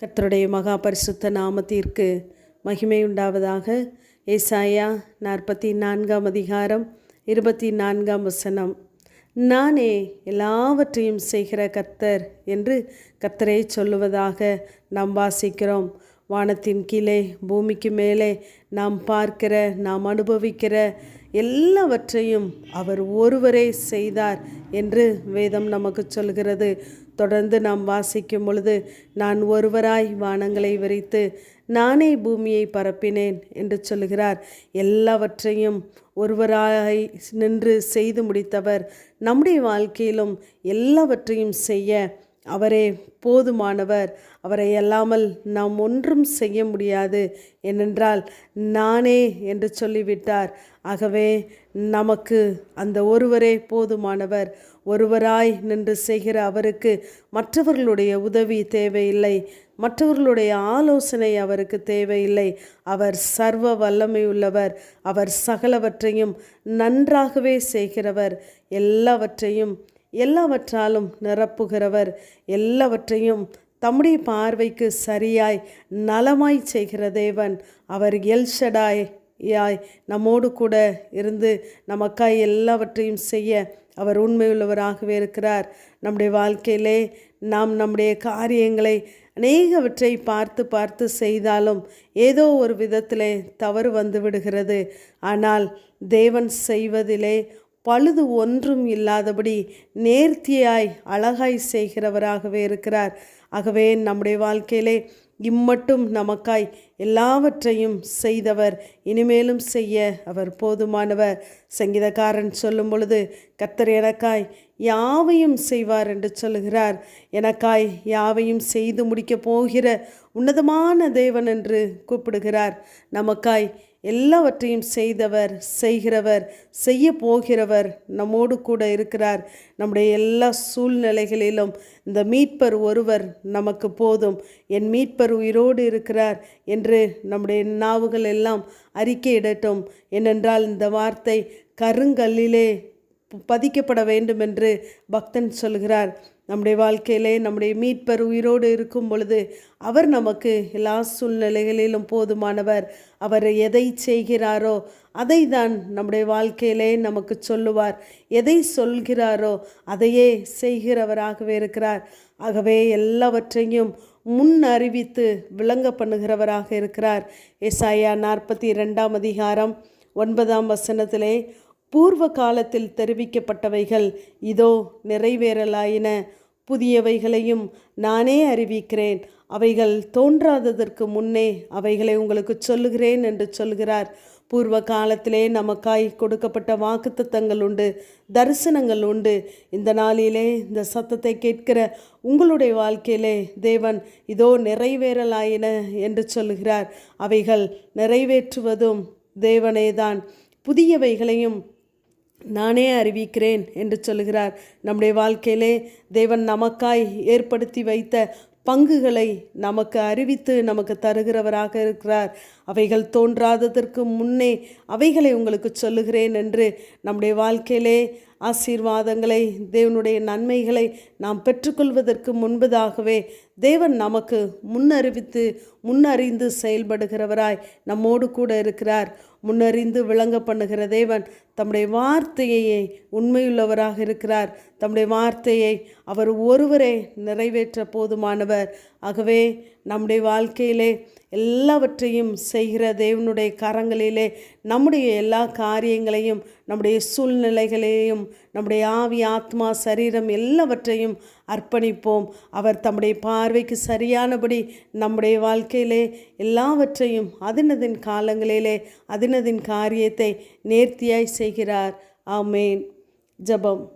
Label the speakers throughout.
Speaker 1: கர்த்தருடைய மகா பரிசுத்த நாமத்திற்கு மகிமை உண்டாவதாக. ஏசாயா நாற்பத்தி நான்காம் அதிகாரம் இருபத்தி நான்காம் வசனம். நானே எல்லாவற்றையும் செய்கிற கர்த்தர் என்று கர்த்தரை சொல்லுவதாக நாம் வாசிக்கிறோம். வானத்தின் கீழே பூமிக்கு மேலே நாம் பார்க்கிற நாம் அனுபவிக்கிற எல்லாவற்றையும் அவர் ஒருவரே செய்தார் என்று வேதம் நமக்கு சொல்கிறது. தொடர்ந்து நாம் வாசிக்கும் பொழுது நான் ஒருவராய் வானங்களை விரித்து நானே பூமியை பரப்பினேன் என்று சொல்கிறார். எல்லாவற்றையும் ஒருவராய் நின்று செய்து முடித்தவர் நம்முடைய வாழ்க்கையிலும் எல்லாவற்றையும் செய்ய அவரே போதுமானவர். அவரை அல்லாமல் நாம் ஒன்றும் செய்ய முடியாது. ஏனென்றால் நானே என்று சொல்லிவிட்டார். ஆகவே நமக்கு அந்த ஒருவரே போதுமானவர். ஒருவராய் நின்று செய்கிற அவருக்கு மற்றவர்களுடைய உதவி தேவையில்லை. மற்றவர்களுடைய ஆலோசனை அவருக்கு தேவையில்லை. அவர் சர்வ வல்லமை உள்ளவர் அவர் சகலவற்றையும் நன்றாகவே செய்கிறவர். எல்லாவற்றையும் எல்லாவற்றாலும் நிரப்புகிறவர் எல்லாவற்றையும் தம்முடைய பார்வைக்கு சரியாய் நலமாய் செய்கிற தேவன். அவர் எல்ஷடாய் யாய் நம்மோடு கூட இருந்து நமக்காய் எல்லாவற்றையும் செய்ய அவர் உண்மையுள்ளவராகவே இருக்கிறார். நம்முடைய வாழ்க்கையிலே நாம் நம்முடைய காரியங்களை அநேகவற்றை பார்த்து பார்த்து செய்தாலும் ஏதோ ஒரு விதத்திலே தவறு வந்து விடுகிறது. ஆனால் தேவன் செய்வதிலே பழுது ஒன்றும் இல்லாதபடி நேர்த்தியாய் அழகாய் செய்கிறவராகவே இருக்கிறார். ஆகவே நம்முடைய வாழ்க்கையிலே இம்மட்டும் நமக்காய் எல்லாவற்றையும் செய்தவர். இனிமேலும் செய்ய அவர் போதுமானவர். சங்கீதக்காரன் சொல்லும் பொழுது கத்தர் எனக்காய் யாவையும் செய்வார் என்று சொல்கிறார் எனக்காய் யாவையும் செய்து முடிக்கப் போகிற உன்னதமான தேவன் என்று கூப்பிடுகிறார். நமக்காய் எல்லாவற்றையும் செய்தவர் செய்கிறவர் செய்ய போகிறவர் நம்மோடு கூட இருக்கிறார். நம்முடைய எல்லா சூழ்நிலைகளிலும் இந்த மீட்பர் ஒருவர் நமக்கு போதும். என் மீட்பர் உயிரோடு இருக்கிறார் என்று என்று நம்முடைய நாவுகள் எல்லாம் அறிக்கையிடட்டும் ஏனென்றால் இந்த வார்த்தை கருங்கல்லிலே பதிக்கப்பட வேண்டும் என்று பக்தன் சொல்கிறார். நம்முடைய வாழ்க்கையிலே நம்முடைய மீட்பர் உயிரோடு இருக்கும் பொழுது அவர் நமக்கு எல்லா சூழ்நிலைகளிலும் போதுமானவர். அவர் எதை செய்கிறாரோ அதை தான் நம்முடைய வாழ்க்கையிலே நமக்கு சொல்லுவார். எதை சொல்கிறாரோ அதையே செய்கிறவராகவே இருக்கிறார். ஆகவே எல்லாவற்றையும் முன் அறிவித்து விளங்க பண்ணுகிறவராக இருக்கிறார். எஸ்ஐயா நாற்பத்தி ரெண்டாம் அதிகாரம் ஒன்பதாம் வசனத்திலே பூர்வ காலத்தில் தெரிவிக்கப்பட்டவைகள் இதோ நிறைவேறலாயின. புதியவைகளையும் நானே அறிவிக்கிறேன். அவைகள் தோன்றாததற்கு முன்னே அவைகளை உங்களுக்கு சொல்லுகிறேன் என்று சொல்கிறார். பூர்வ காலத்திலே நமக்காய் கொடுக்கப்பட்ட வாக்குத்தத்தங்கள் உண்டு தரிசனங்கள் உண்டு. இந்த நாளிலே இந்த சத்தத்தை கேட்கிற உங்களுடைய வாழ்க்கையிலே தேவன் இதோ நிறைவேறலாயின என்று சொல்கிறார் அவைகள் நிறைவேற்றுவதும் தேவனேதான். புதியவைகளையும் நானே அறிவிக்கிறேன் என்று சொல்கிறார் நம்முடைய வாழ்க்கையிலே தேவன் நமக்காய் ஏற்படுத்தி வைத்த பங்குகளை நமக்கு அறிவித்து நமக்கு தருகிறவராக இருக்கிறார். அவைகள் தோன்றாததற்கு முன்னே அவைகளை உங்களுக்கு சொல்லுகிறேன் என்று நம்முடைய வாழ்க்கையிலே ஆசீர்வாதங்களை தேவனுடைய நன்மைகளை நாம் பெற்றுக்கொள்வதற்கு முன்பதாகவே தேவன் நமக்கு முன்னறிவித்து முன்னறிந்து செயல்படுகிறவராய் நம்மோடு கூட இருக்கிறார். முன்னறிந்து விளங்க பண்ணுகிற தேவன் தம்முடைய வார்த்தையை உண்மையுள்ளவராக இருக்கிறார். தம்முடைய வார்த்தையை அவர் ஒருவரே நிறைவேற்ற போதுமானவர். ஆகவே நம்முடைய வாழ்க்கையிலே எல்லாவற்றையும் செய்கிற தேவனுடைய கரங்களிலே நம்முடைய எல்லா காரியங்களையும் நம்முடைய சூழ்நிலைகளையும் நம்முடைய ஆவி ஆத்மா சரீரம் எல்லாவற்றையும் அர்ப்பணிப்போம். அவர் தம்முடைய பார்வைக்கு சரியானபடி நம்முடைய வாழ்க்கையிலே எல்லாவற்றையும் அதினதின் காலங்களிலே அதினதின் காரியத்தை நேர்த்தியாய் செய்கிறார். ஆமேன். ஜபம்.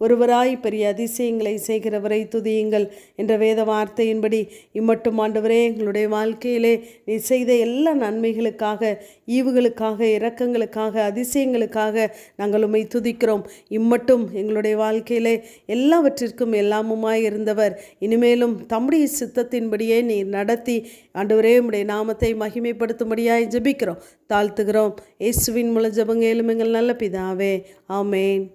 Speaker 1: ஒருவராய் பெரிய அதிசயங்களை செய்கிறவரை துதியுங்கள் என்ற வேத வார்த்தையின்படி இம்மட்டும் ஆண்டவரே எங்களுடைய வாழ்க்கையிலே நீ செய்த எல்லா நன்மைகளுக்காக ஈவுகளுக்காக இரக்கங்களுக்காக அதிசயங்களுக்காக நாங்கள் உண்மை துதிக்கிறோம். இம்மட்டும் எங்களுடைய வாழ்க்கையிலே எல்லாவற்றிற்கும் எல்லாமுமாய் இருந்தவர். இனிமேலும் தம்முடைய சித்தத்தின்படியே நீ நடத்தி ஆண்டவரே உடைய நாமத்தை மகிமைப்படுத்தும்படியாய் ஜெபிக்கிறோம் தாழ்த்துகிறோம். இயேசுவின் மூலம் ஜபங்க எங்கள் நல்ல பிதாவே. ஆமேன்.